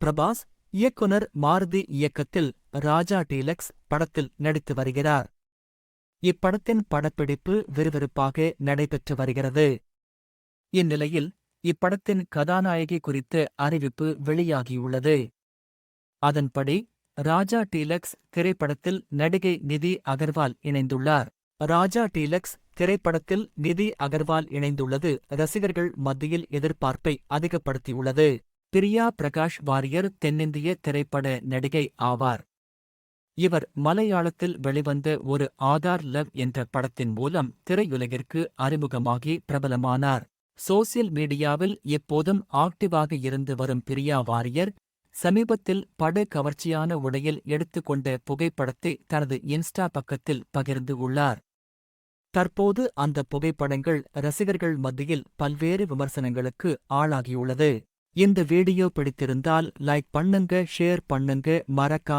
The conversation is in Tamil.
பிரபாஸ் இயக்குனர் மாருதி இயக்கத்தில் ராஜா டீலக்ஸ் படத்தில் நடித்து வருகிறார். இப்படத்தின் படப்பிடிப்பு விறுவிறுப்பாக நடைபெற்று வருகிறது. இந்நிலையில் இப்படத்தின் கதாநாயகி குறித்த அறிவிப்பு வெளியாகியுள்ளது. அதன்படி ராஜா டீலக்ஸ் திரைப்படத்தில் நடிகை நிதி அகர்வால் இணைந்துள்ளார். ராஜா டீலக்ஸ் திரைப்படத்தில் நிதி அகர்வால் இணைந்துள்ளது ரசிகர்கள் மத்தியில் எதிர்பார்ப்பை அதிகப்படுத்தியுள்ளது. பிரியா பிரகாஷ் வாரியர் தென்னிந்திய திரைப்பட நடிகை ஆவார். இவர் மலையாளத்தில் வெளிவந்த ஒரு ஆதார் லவ் என்ற படத்தின் மூலம் திரையுலகிற்கு அறிமுகமாகி பிரபலமானார். சோசியல் மீடியாவில் எப்போதும் ஆக்டிவாக இருந்து வரும் பிரியா வாரியர் சமீபத்தில் படு கவர்ச்சியான உடையில் எடுத்துக்கொண்ட புகைப்படத்தை தனது இன்ஸ்டா பக்கத்தில் பகிர்ந்து உள்ளார். தற்போது அந்த புகைப்படங்கள் ரசிகர்கள் மத்தியில் பல்வேறு விமர்சனங்களுக்கு ஆளாகியுள்ளது. இந்த வீடியோ பிடித்திருந்தால் லைக் பண்ணுங்க ஷேர் பண்ணுங்க மறக்காம